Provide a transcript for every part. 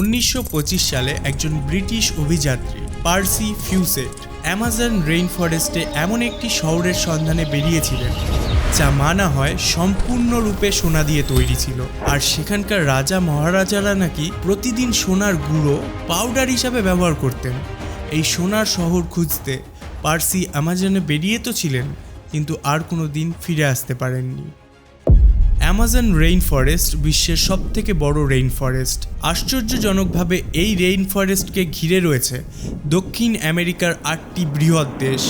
উনিশশো পঁচিশ সালে একজন ব্রিটিশ অভিযাত্রী, পার্সি ফিউসেট, অ্যামাজন রেইন ফরেস্টে এমন একটি শহরের সন্ধানে বেরিয়েছিলেন, যা মানা হয় সম্পূর্ণরূপে সোনা দিয়ে তৈরি ছিল। আর সেখানকার রাজা মহারাজারা নাকি প্রতিদিন সোনার গুঁড়ো পাউডার হিসাবে ব্যবহার করতেন। এই সোনার শহর খুঁজতে পার্সি অ্যামাজনে বেরিয়ে তো ছিলেন, কিন্তু আর কোনো দিন ফিরে আসতে পারেননি। অ্যামাজন রেইন ফরেস্ট বিশ্বের সবথেকে বড় রেইন ফরেস্ট আশ্চর্যজনকভাবে এই রেইন ফরেস্টকে ঘিরে রয়েছে দক্ষিণ আমেরিকার আটটি বৃহৎ দেশ।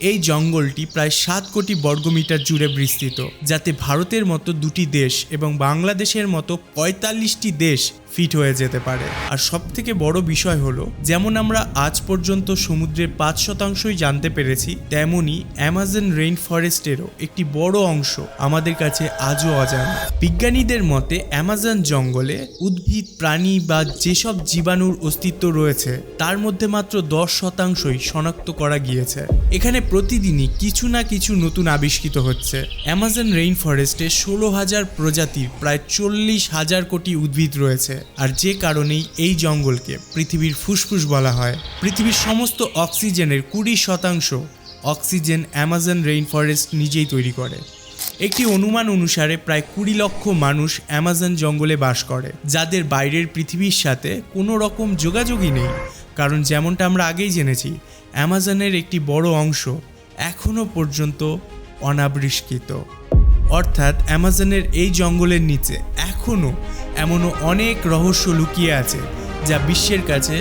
এই জঙ্গলটি প্রায় সাত কোটি বর্গমিটার জুড়ে বিস্তৃত, যাতে ভারতের মতো দুটি দেশ এবং বাংলাদেশের মতো পঁয়তাল্লিশটি দেশ ফিট হয়ে যেতে পারে। আর সব থেকে বড় বিষয় হলো, যেমন আমরা আজ পর্যন্ত সমুদ্রের পাঁচ শতাংশই জানতে পেরেছি, তেমনি অ্যামাজন রেইন ফরেস্টেরও একটি বড় অংশ আমাদের কাছে আজও অজানা। বিজ্ঞানীদের মতে অ্যামাজন জঙ্গলে উদ্ভিদ, প্রাণী বা যেসব জীবাণুর অস্তিত্ব রয়েছে, তার মধ্যে মাত্র দশ শতাংশই শনাক্ত করা গিয়েছে। এখানে প্রতিদিনই কিছু না কিছু নতুন আবিষ্কৃত হচ্ছে। অ্যামাজন রেইন ফরেস্টে ষোলো হাজার প্রজাতির প্রায় চল্লিশ হাজার কোটি উদ্ভিদ রয়েছে। আর যে কারণেই এই জঙ্গলকে পৃথিবীর ফুসফুস বলা হয়। পৃথিবীর সমস্ত অক্সিজেনের কুড়ি শতাংশ অক্সিজেন অ্যামাজন রেইন ফরেস্ট নিজেই তৈরি করে। একটি অনুমান অনুসারে প্রায় কুড়ি লক্ষ মানুষ অ্যামাজন জঙ্গলে বাস করে, যাদের বাইরের পৃথিবীর সাথে কোনো রকম যোগাযোগই নেই। কারণ যেমনটা আমরা আগেই জেনেছি, অ্যামাজনের একটি বড় অংশ এখনও পর্যন্ত অনাবৃষ্কৃত। অর্থাৎ অ্যামাজনের এই জঙ্গলের নিচে এখনও এমনও অনেক রহস্য লুকিয়ে আছে যা বিশ্বের কাছে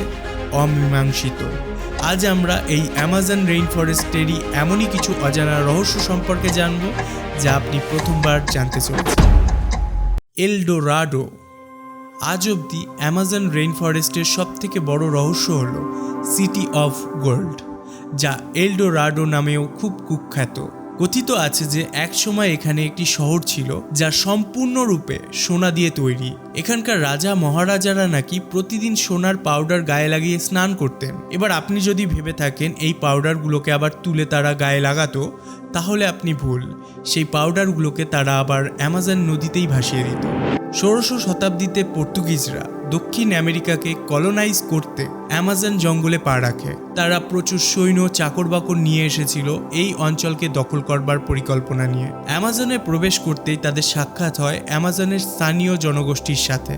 অমীমাংসিত। আজ আমরা এই অ্যামাজন রেইন ফরেস্টেরই এমনই কিছু অজানা রহস্য সম্পর্কে জানব যা আপনি প্রথমবার জানতে চলেছেন। এলডোরাডো আজ অবধি অ্যামাজন রেইন ফরেস্টের সব থেকে বড় রহস্য হল সিটি অফ গোল্ড যা এলডোরাডো নামেও খুব কুখ্যাত। কথিত আছে যে এক সময় এখানে একটি শহর ছিল যা সম্পূর্ণরূপে সোনা দিয়ে তৈরি। এখানকার রাজা মহারাজারা নাকি প্রতিদিন সোনার পাউডার গায়ে লাগিয়ে স্নান করতেন। এবার আপনি যদি ভেবে থাকেন এই পাউডারগুলোকে আবার তুলে তারা গায়ে লাগাতো, তাহলে আপনি ভুল। সেই পাউডারগুলোকে তারা আবার অ্যামাজন নদীতেই ভাসিয়ে দিত। ষোড়শ শতাব্দীতে পর্তুগিজরা দক্ষিণ আমেরিকাকে কলোনাইজ করতে অ্যামাজন জঙ্গলে পা রাখে। তারা প্রচুর সৈন্য চাকর বাকর নিয়ে এসেছিল এই অঞ্চলকে দখল করবার পরিকল্পনা নিয়ে। অ্যামাজনে প্রবেশ করতেই তাদের সাক্ষাৎ হয় অ্যামাজনের স্থানীয় জনগোষ্ঠীর সাথে।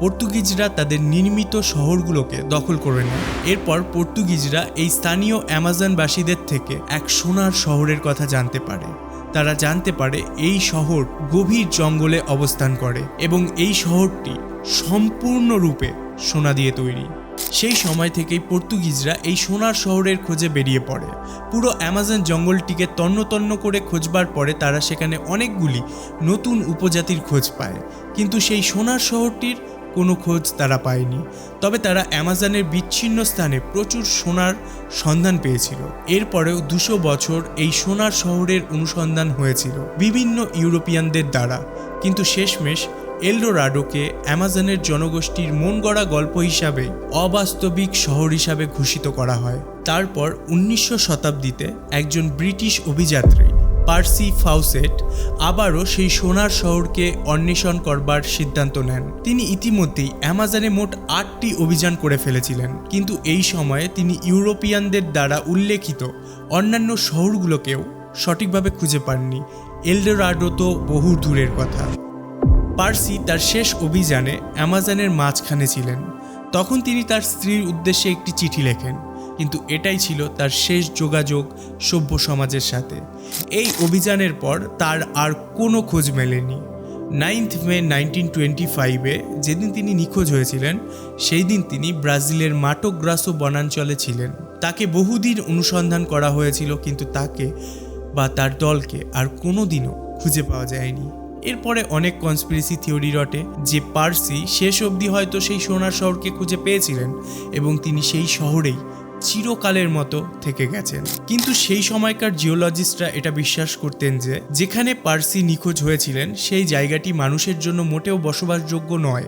পর্তুগিজরা তাদের নির্মিত শহরগুলোকে দখল করে নেয়। এরপর পর্তুগিজরা এই স্থানীয় অ্যামাজনবাসীদের থেকে এক সোনার শহরের কথা জানতে পারে। তারা জানতে পারে এই শহর গভীর জঙ্গলে অবস্থান করে এবং এই শহরটি সম্পূর্ণরূপে সোনা দিয়ে তৈরি। সেই সময় থেকেই পর্তুগিজরা এই সোনার শহরের খোঁজে বেরিয়ে পড়ে। পুরো অ্যামাজন জঙ্গলটিকে তন্ন তন্ন করে খোঁজবার পরে তারা সেখানে অনেকগুলি নতুন উপজাতির খোঁজ পায়। কিন্তু সেই সোনার শহরটির কোনো খোঁজ তারা পায়নি। তবে তারা অ্যামাজনের বিচ্ছিন্ন স্থানে প্রচুর সোনার সন্ধান পেয়েছিল। এরপরেও দুশো বছর এই সোনার শহরের অনুসন্ধান হয়েছিল বিভিন্ন ইউরোপিয়ানদের দ্বারা। কিন্তু শেষমেশ এলডোরাডোকে অ্যামাজনের জনগোষ্ঠীর মন গড়া গল্প হিসাবে অবাস্তবিক শহর হিসাবে ঘোষিত করা হয়। তারপর উনিশশো শতাব্দীতে একজন ব্রিটিশ অভিযাত্রী, পার্সি ফাউসেট, আবারও সেই সোনার শহরকে অন্বেষণ করবার সিদ্ধান্ত নেন। তিনি ইতিমধ্যেই অ্যামাজনে মোট আটটি অভিযান করে ফেলেছিলেন, কিন্তু এই সময়ে তিনি ইউরোপিয়ানদের দ্বারা উল্লেখিত অন্যান্য শহরগুলোকেও সঠিকভাবে খুঁজে পাননি। এলডোরাডো তো বহু দূরের কথা। পার্সি তার শেষ অভিযানে অ্যামাজনের মাঝখানে ছিলেন। তখন তিনি তার স্ত্রীর উদ্দেশ্যে একটি চিঠি লেখেন, কিন্তু এটাই ছিল তার শেষ যোগাযোগ সভ্য সমাজের সাথে। এই অভিযানের পর তার আর কোনো খোঁজ মেলেনি। নাইন্থ মে নাইনটিন টোয়েন্টি ফাইভে যেদিন তিনি নিখোঁজ হয়েছিলেন, সেই দিন তিনি ব্রাজিলের মাটোগ্রাসো বনাঞ্চলে ছিলেন। তাকে বহুদিন অনুসন্ধান করা হয়েছিল, কিন্তু তাকে বা তার দলকে আর কোনোদিনও খুঁজে পাওয়া যায়নি। এরপরে অনেক কনস্পিরেসি থিওরি রটে, যে পার্সি শেষ অবধি হয়তো সেই সোনার শহরকে খুঁজে পেয়েছিলেন এবং তিনি সেই শহরেই চিরকালের মতো থেকে গেছেন। কিন্তু সেই সময়কার জিওলজিস্টরা এটা বিশ্বাস করতেন যে, যেখানে পার্সি নিখোঁজ হয়েছিলেন, সেই জায়গাটি মানুষের জন্য মোটেও বসবাসযোগ্য নয়।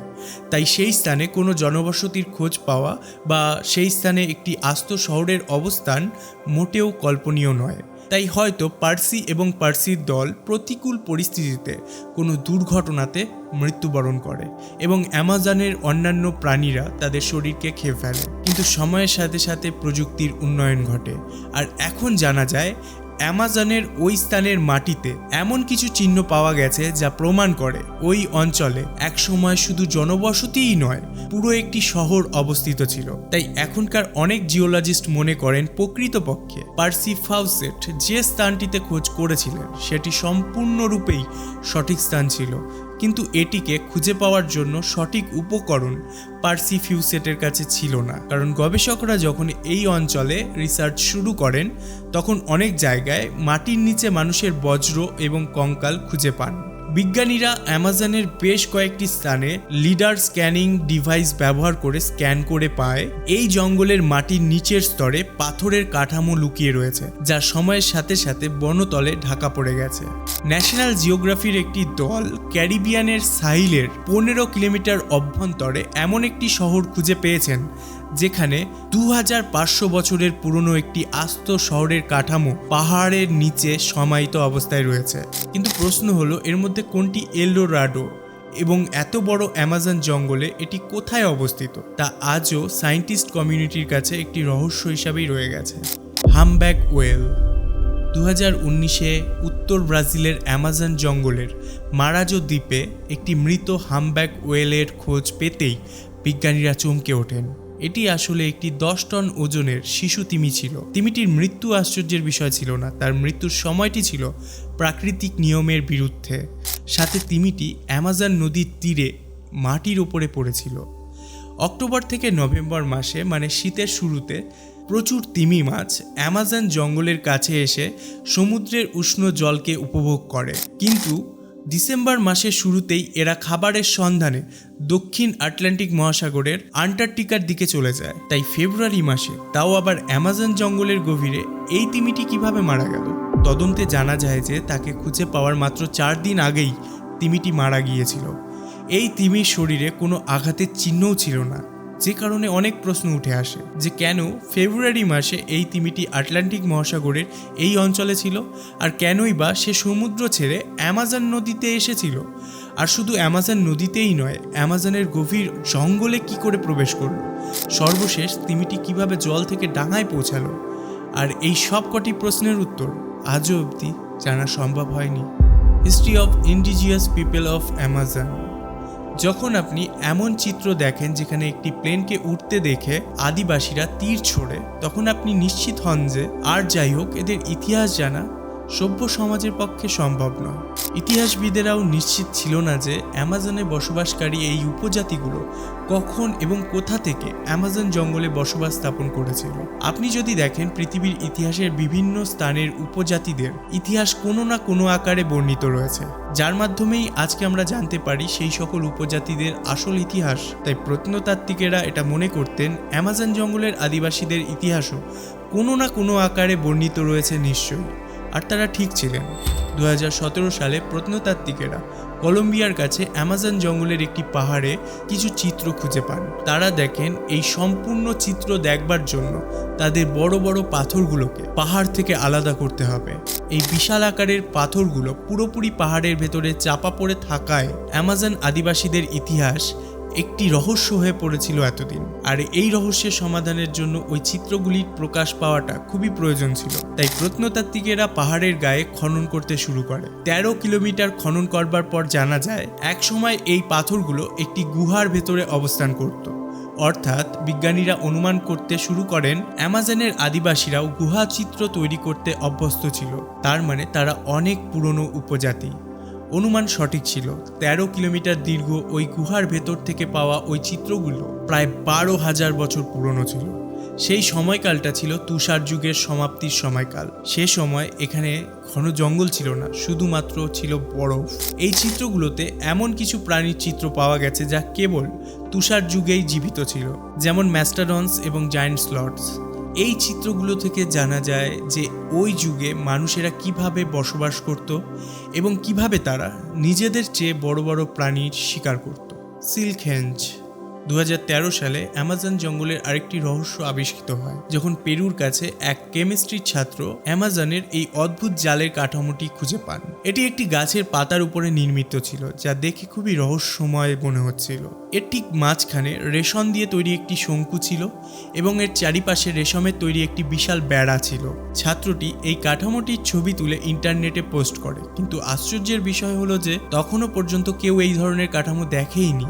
তাই সেই স্থানে কোনো জনবসতির খোঁজ পাওয়া বা সেই স্থানে একটি আস্ত শহরের অবস্থান মোটেও কল্পনীয় নয়। তাই হয়তো পার্সি এবং পার্সির দল প্রতিকূল পরিস্থিতিতে কোনো দুর্ঘটনাতে মৃত্যুবরণ করে এবং অ্যামাজনের অন্যান্য প্রাণীরা তাদের শরীরকে খেয়ে ফেলে। কিন্তু সময়ের সাথে সাথে প্রযুক্তির উন্নয়ন ঘটে। আর এখন জানা যায় অ্যামাজনের ওই স্থানের মাটিতে এমন কিছু চিহ্ন পাওয়া গেছে যা প্রমাণ করে ওই অঞ্চলে একসময় শুধু জনবসতিই নয়, পুরো একটি শহর অবস্থিত ছিল। তাই এখনকার অনেক জিওলজিস্ট মনে করেন প্রকৃতপক্ষে পার্সি ফাউসেট যে স্থানটিতে খোঁজ করেছিলেন, সেটি সম্পূর্ণরূপেই সঠিক স্থান ছিল। কিন্তু এটিকে খুঁজে পাওয়ার জন্য সঠিক উপকরণ পার্সি ফিউসেটের কাছে ছিল না। কারণ গবেষকরা যখন এই অঞ্চলে রিসার্চ শুরু করেন, তখন অনেক জায়গায় মাটির নিচে মানুষের বজ্র এবং কঙ্কাল খুঁজে পান। বিজ্ঞানীরা অ্যামাজনের বেশ কয়েকটি স্থানে লিডার স্ক্যানিং ডিভাইস ব্যবহার করে স্ক্যান করে পায়। এই জঙ্গলের মাটির নিচের স্তরে পাথরের কাঠামো লুকিয়ে রয়েছে, যা সময়ের সাথে সাথে বনতলে ঢাকা পড়ে গেছে। ন্যাশনাল জিওগ্রাফির একটি দল ক্যারিবিয়ানের সাহিলের পনেরো কিলোমিটার অভ্যন্তরে এমন একটি শহর খুঁজে পেয়েছেন যেখানে দু হাজার পাঁচশো বছরের পুরনো একটি আস্ত শহরের কাঠামো পাহাড়ের নিচে সমাহিত অবস্থায় রয়েছে। কিন্তু প্রশ্ন হলো, এর মধ্যে কোনটি এলডোরাডো? এবং এত বড় অ্যামাজন জঙ্গলে এটি কোথায় অবস্থিত? তা আজও সায়েন্টিস্ট কমিউনিটির কাছে একটি রহস্য হিসাবেই রয়ে গেছে। Humpback whale. দু হাজার উনিশে উত্তর ব্রাজিলের অ্যামাজন জঙ্গলের মারাজো দ্বীপে একটি মৃত হামব্যাক ওয়েলের খোঁজ পেতেই বিজ্ঞানীরা চমকে ওঠেন। এটি আসলে একটি দশ টন ওজনের শিশু তিমি ছিল। তিমিটির মৃত্যু আশ্চর্যের বিষয় ছিল না, তার মৃত্যুর সময়টি ছিল প্রাকৃতিক নিয়মের বিরুদ্ধে। সাথে তিমিটি অ্যামাজন নদীর তীরে মাটির ওপরে পড়েছিল। অক্টোবর থেকে নভেম্বর মাসে মানে শীতের শুরুতে, প্রচুর তিমি মাছ অ্যামাজন জঙ্গলের কাছে এসে সমুদ্রের উষ্ণ জলকে উপভোগ করে। কিন্তু ডিসেম্বর মাসের শুরুতেই এরা খাবারের সন্ধানে দক্ষিণ আটলান্টিক মহাসাগরের আন্টার্কটিকার দিকে চলে যায়। তাই ফেব্রুয়ারি মাসে তাও আবার অ্যামাজন জঙ্গলের গভীরে এই তিমিটি কীভাবে মারা গেল? তদন্তে জানা যায় যে তাকে খুঁজে পাওয়ার মাত্র চার দিন আগেই তিমিটি মারা গিয়েছিল। এই তিমির শরীরে কোনো আঘাতের চিহ্নও ছিল না। যে কারণে অনেক প্রশ্ন উঠে আসে যে কেন ফেব্রুয়ারি মাসে এই তিমিটি আটলান্টিক মহাসাগরের এই অঞ্চলে ছিল? আর কেনই বা সে সমুদ্র ছেড়ে অ্যামাজন নদীতে এসেছিল? আর শুধু অ্যামাজন নদীতেই নয়, অ্যামাজনের গভীর জঙ্গলে কি করে প্রবেশ করল? সর্বশেষ তিমিটি কীভাবে জল থেকে ডাঙায় পৌঁছালো? আর এই সব কটি প্রশ্নের উত্তর আজও অবধি জানা সম্ভব হয়নি। History of indigenous people of Amazon যখন আপনি এমন চিত্র দেখেন যেখানে একটি প্লেনকে উঠতে দেখে আদিবাসীরা তীর ছোড়ে, তখন আপনি নিশ্চিত হন যে আর যাই হোক, এদের ইতিহাস জানা সভ্য সমাজের পক্ষে সম্ভব নয়। ইতিহাসবিদেরাও নিশ্চিত ছিল না যে অ্যামাজনে বসবাসকারী এই উপজাতিগুলো কখন এবং কোথা থেকে অ্যামাজন জঙ্গলে বসবাস স্থাপন করেছিল। আপনি যদি দেখেন পৃথিবীর ইতিহাসের বিভিন্ন স্থানের উপজাতিদের, ইতিহাস কোনো না কোনো আকারে বর্ণিত রয়েছে। যার মাধ্যমেই আজকে আমরা জানতে পারি সেই সকল উপজাতিদের আসল ইতিহাস। তাই প্রত্নতাত্ত্বিকেরা এটা মনে করতেন, অ্যামাজন জঙ্গলের আদিবাসীদের ইতিহাসও কোনো না কোনো আকারে বর্ণিত রয়েছে নিশ্চয়ই। আর তারা ঠিক ছিলেন। দুহাজার সতেরো সালে প্রত্নতাত্ত্বিকেরা কলম্বিয়ার কাছে অ্যামাজন জঙ্গলের একটি পাহাড়ে কিছু চিত্র খুঁজে পান। তারা দেখেন এই সম্পূর্ণ চিত্র দেখবার জন্য তাদের বড় বড় পাথরগুলোকে পাহাড় থেকে আলাদা করতে হবে। এই বিশাল আকারের পাথরগুলো পুরোপুরি পাহাড়ের ভেতরে চাপা পড়ে থাকায় অ্যামাজন আদিবাসীদের ইতিহাস একটি রহস্য হয়ে পড়েছিল এতদিন। আর এই রহস্যের সমাধানের জন্য ওই চিত্রগুলির প্রকাশ পাওয়াটা খুবই প্রয়োজন ছিল। তাই প্রত্নতাত্ত্বিকেরা পাহাড়ের গায়ে খনন করতে শুরু করে। তেরো কিলোমিটার খনন করবার পর জানা যায়, একসময় এই পাথরগুলো একটি গুহার ভেতরে অবস্থান করত। অর্থাৎ বিজ্ঞানীরা অনুমান করতে শুরু করেন, অ্যামাজনের আদিবাসীরাও গুহা চিত্র তৈরি করতে অভ্যস্ত ছিল। তার মানে তারা অনেক পুরনো উপজাতি। অনুমান সঠিক ছিল। তেরো কিলোমিটার দীর্ঘ ওই গুহার ভেতর থেকে পাওয়া ওই চিত্রগুলো প্রায় বারো হাজার বছর পুরনো ছিল। সেই সময়কালটা ছিল তুষার যুগের সমাপ্তির সময়কাল। সে সময় এখানে ঘন জঙ্গল ছিল না, শুধুমাত্র ছিল বরফ। এই চিত্রগুলোতে এমন কিছু প্রাণীর চিত্র পাওয়া গেছে যা কেবল তুষার যুগেই জীবিত ছিল, যেমন ম্যাস্টাডন্স এবং জায়েন্ট স্লটস। এই চিত্রগুলো থেকে জানা যায় যে ওই যুগে মানুষেরা কীভাবে বসবাস করত এবং কীভাবে তারা নিজেদের চেয়ে বড় বড় প্রাণীর শিকার করত। সিল্কহেঞ্জ দু হাজার তেরো সালে অ্যামাজন জঙ্গলের আরেকটি রহস্য আবিষ্কৃত হয়, যখন পেরুর কাছে এক কেমিস্ট্রির ছাত্র অ্যামাজনের এই অদ্ভুত জালের কাঠামোটি খুঁজে পান। এটি একটি গাছের পাতার উপরে নির্মিত ছিল, যা দেখে খুবই রহস্যময় মনে হচ্ছিল। এর ঠিক মাঝখানে রেশম দিয়ে তৈরি একটি শঙ্কু ছিল এবং এর চারিপাশে রেশমের তৈরি একটি বিশাল বেড়া ছিল। ছাত্রটি এই কাঠামোটির ছবি তুলে ইন্টারনেটে পোস্ট করে, কিন্তু আশ্চর্যের বিষয় হলো যে তখনও পর্যন্ত কেউ এই ধরনের কাঠামো দেখেইনি।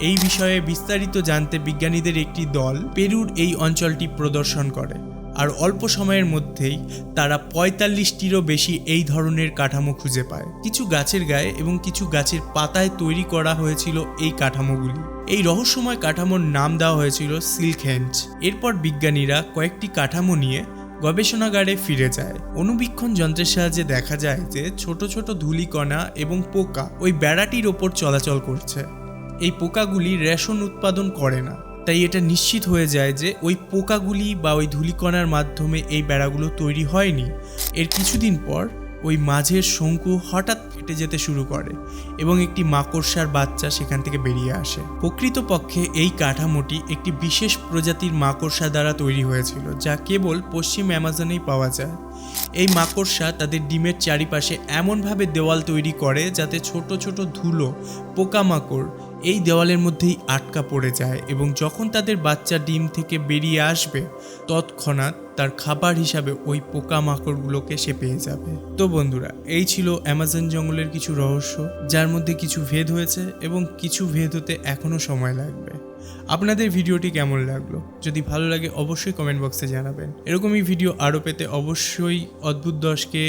এই বিষয়ে বিস্তারিত জানতে বিজ্ঞানীদের একটি দল পেরুর এই অঞ্চলটি প্রদর্শন করে। আর অল্প সময়ের মধ্যেই তারা পঁয়তাল্লিশটিরও বেশি এই ধরনের কাঠামো খুঁজে পায়। কিছু গাছের গায়ে এবং কিছু গাছের পাতায় তৈরি করা হয়েছিল এই কাঠামোগুলি। এই রহস্যময় কাঠামোর নাম দেওয়া হয়েছিল সিল্ক হ্যান্ড এরপর বিজ্ঞানীরা কয়েকটি কাঠামো নিয়ে গবেষণাগারে ফিরে যায়। অনুবীক্ষণ যন্ত্রের সাহায্যে দেখা যায় যে ছোট ছোট ধূলিকণা এবং পোকা ওই বেড়াটির ওপর চলাচল করছে। এই পোকাগুলি রেশন উৎপাদন করে না। তাই এটা নিশ্চিত হয়ে যায় যে ওই পোকাগুলি বা ওই ধূলিকণার মাধ্যমে এই বেড়াগুলো তৈরি হয়নি। এর কিছুদিন পর ওই মাঝের শঙ্কু হঠাৎ ফেটে যেতে শুরু করে এবং একটি মাকড়সার বাচ্চা সেখান থেকে বেরিয়ে আসে। প্রকৃতপক্ষে এই কাঠামোটি একটি বিশেষ প্রজাতির মাকড়সা দ্বারা তৈরি হয়েছিল, যা কেবল পশ্চিম অ্যামাজনেই পাওয়া যায়। এই মাকড়সা তাদের ডিমের চারিপাশে এমনভাবে দেওয়াল তৈরি করে যাতে ছোট ছোট ধুলো, পোকামাকড় এই দেওয়ালের মধ্যেই আটকা পড়ে যায় এবং যখন তাদের বাচ্চা ডিম থেকে বেরিয়ে আসবে, তৎক্ষণাৎ তার খাবার হিসাবে ওই পোকামাকড়গুলোকে সে পেয়ে যাবে। তো বন্ধুরা, এই ছিল অ্যামাজন জঙ্গলের কিছু রহস্য, যার মধ্যে কিছু ভেদ হয়েছে এবং কিছু ভেদ হতে এখনও সময় লাগবে। আপনাদের ভিডিওটি কেমন লাগল? যদি ভালো লাগে, অবশ্যই কমেন্ট বক্সে জানাবেন। এরকমই ভিডিও আরও পেতে অবশ্যই অদ্ভুত দশকে